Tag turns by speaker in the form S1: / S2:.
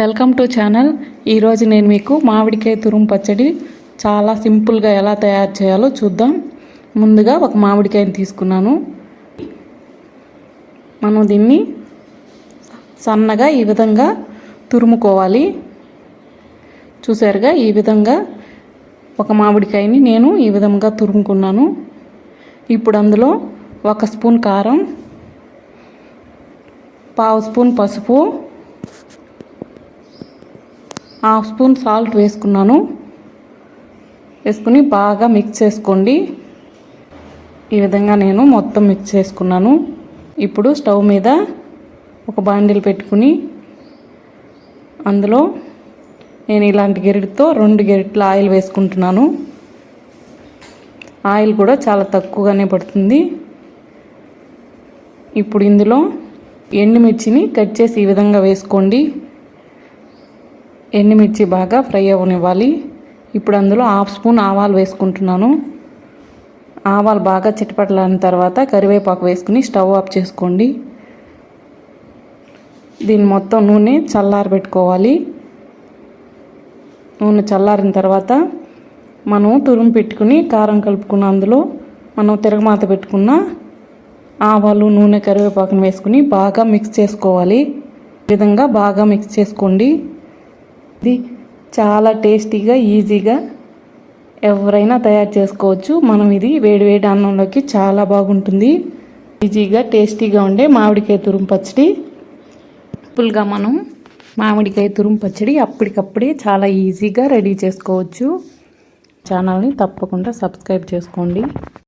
S1: Welcome to channel. ఈరోజు నేను మీకు మామిడికాయ తురుము పచ్చడి చాలా సింపుల్గా ఎలా తయారు చేయాలో చూద్దాం. ముందుగా ఒక మామిడికాయని తీసుకున్నాను. మనం దీన్ని సన్నగా ఈ విధంగా తురుముకోవాలి. చూసారుగా ఈ విధంగా ఒక మామిడికాయని నేను ఈ విధంగా తురుముకున్నాను. ఇప్పుడు అందులో ఒక స్పూన్ కారం పావు స్పూన్ పసుపు హాఫ్ స్పూన్ సాల్ట్ వేసుకున్నాను. వేసుకుని బాగా మిక్స్ చేసుకోండి. ఈ విధంగా నేను మొత్తం మిక్స్ చేసుకున్నాను. ఇప్పుడు స్టవ్ మీద ఒక బాండిల్ పెట్టుకుని అందులో నేను ఇలాంటి గెరిటితో రెండు గెరిట్ల ఆయిల్ వేసుకుంటున్నాను. ఆయిల్ కూడా చాలా తక్కువగానే పడుతుంది. ఇప్పుడు ఇందులో ఎండుమిర్చిని కట్ చేసి ఈ విధంగా వేసుకోండి. ఎండుమిర్చి బాగా ఫ్రై అవ్వనివ్వాలి ఇప్పుడు అందులో హాఫ్ స్పూన్ ఆవాలు వేసుకుంటున్నాను. ఆవాలు బాగా చిటపటలాడిన తర్వాత కరివేపాకు వేసుకుని స్టవ్ ఆఫ్ చేసుకోండి. దీన్ని మొత్తం నూనె చల్లారబెట్టుకోవాలి. నూనె చల్లారిన తర్వాత మనం తురుము పెట్టుకుని కారం కలుపుకున్న అందులో మనం తిరగమాత పెట్టుకున్న ఆవాలు నూనె కరివేపాకును వేసుకుని బాగా మిక్స్ చేసుకోవాలి. ఈ విధంగా బాగా మిక్స్ చేసుకోండి. ఇది చాలా టేస్టీగా ఈజీగా ఎవరైనా తయారు చేసుకోవచ్చు. మనం ఇది వేడివేడి అన్నంలోకి చాలా బాగుంటుంది. ఈజీగా టేస్టీగా ఉండే మామిడికాయ తురుము పచ్చడి. సింపుల్గా మనం మామిడికాయ తురుము పచ్చడి అప్పటికప్పుడే చాలా ఈజీగా రెడీ చేసుకోవచ్చు. ఛానల్ని తప్పకుండా సబ్స్క్రైబ్ చేసుకోండి.